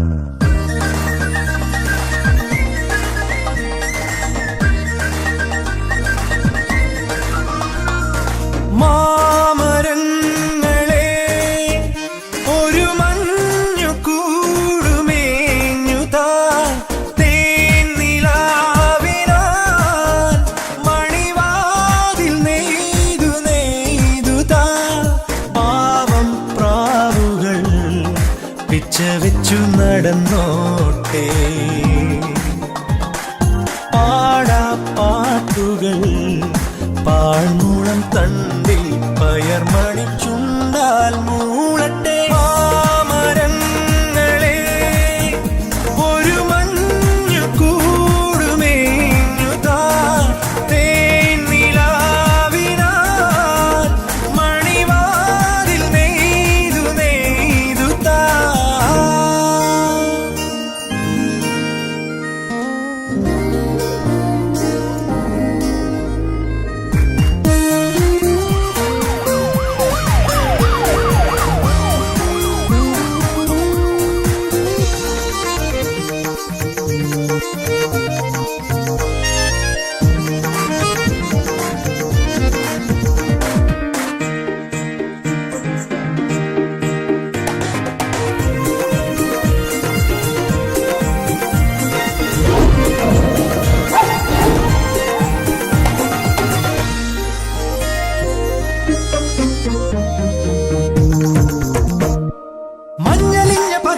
Ah. നടന്നോട്ടെ പാടാ പാട്ടുകൾ പാഴ്മൂളം തണ്ടിൽ പയർമണി ചുണ്ടാൽ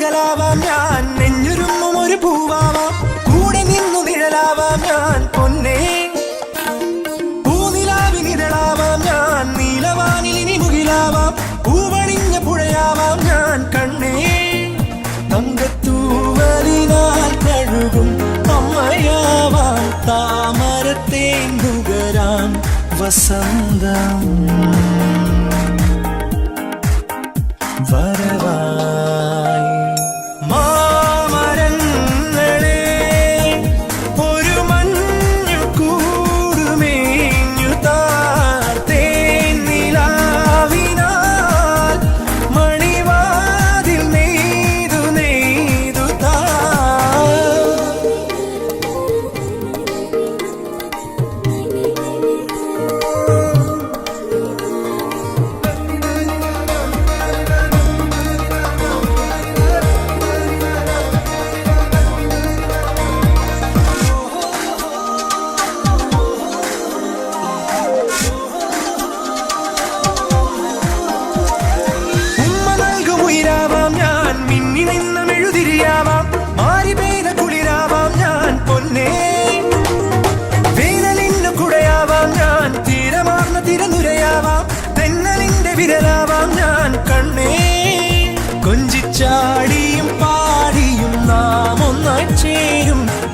പകലാവാം ഞാൻ നെഞ്ഞുരുമ്മും ഒരു പൂവാവാം. കൂടെ നിന്നു നിഴലാവാം ഞാൻ പൊന്നേ. പൂനിലാവിനിതളാവാം ഞാൻ നീലവാനിലിനി മുകിലാവാം. പൂവണിഞ്ഞ പുഴയാവാം ഞാൻ കണ്ണേ. തങ്കത്തൂവലിനാൽ കഴുകും അമ്മയാവാം താമരത്തേന്തുകരാം വസന്തം.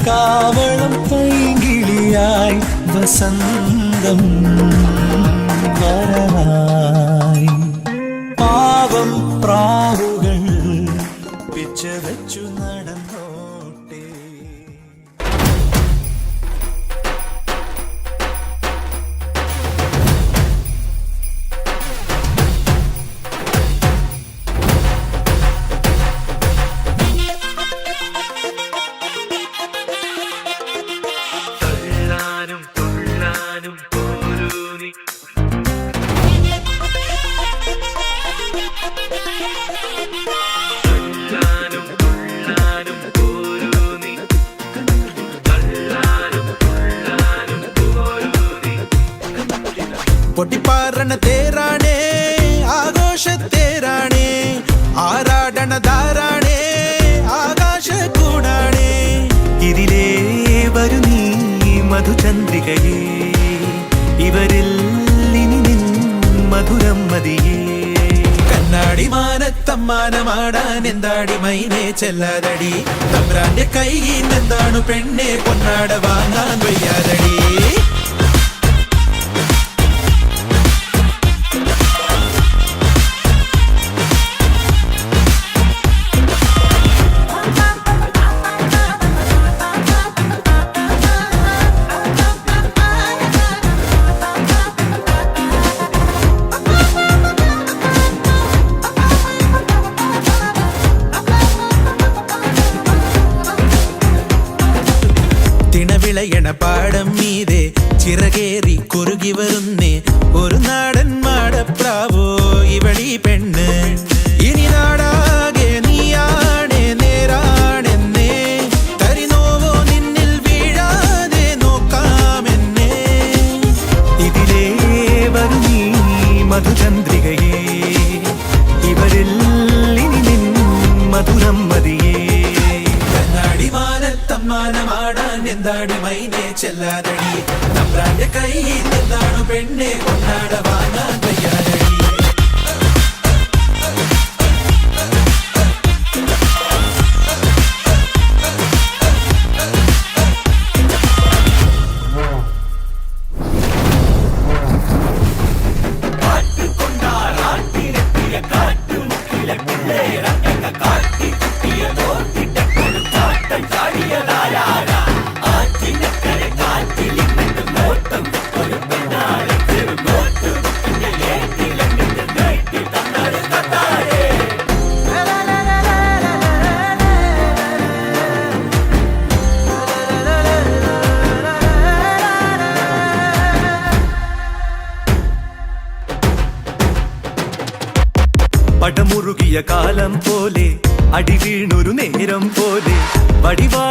தாவளம் பைங்கிளியாய் வசந்தம் வரலாம் പൊട്ടിപ്പാറണ തേരാണേ ആഘോഷത്തേരാണേ ആരാടണ ധാരാണേ ആകാശ കൂടാണേ. ഇതിലേ വരു നീ മധുചന്ദ്രികയേ ഇവരിൽ ഇനി നിൻ മധുരം മതിയേ കണ്ണാടി മാനത്തമ്മാനമാടാൻ എന്താടി മൈനെ ചെല്ലാതടി? തമ്പ്രാന്റെ കൈയിൽ നിന്നാണു പെണ്ണെ പൊന്നാട വാങ്ങാൻ വയ്യാതടി? ഇവളി പെണ്ണ്. ഇനി നാടാകെ നീയാണേ നേരാണെന്നേ. തരിനോവോ നിന്നിൽ വീഴാതെ നോക്കാമെന്നേ. ഇതിലേ വരും നീ മധുചന്ദ്രികയെ. ഇവരിൽ ഇനി നിൻ മധുരം മതിയേ തമ്മാനമാടാൻ എന്താടി മൈനെ ചെല്ലാതടി? തമ്പ്രാന്റെ കൈ എന്താണ് പെണ്ണെ കൊണ്ടാട കാലം പോലെ അടി നേരം പോലെ വടിവാളോ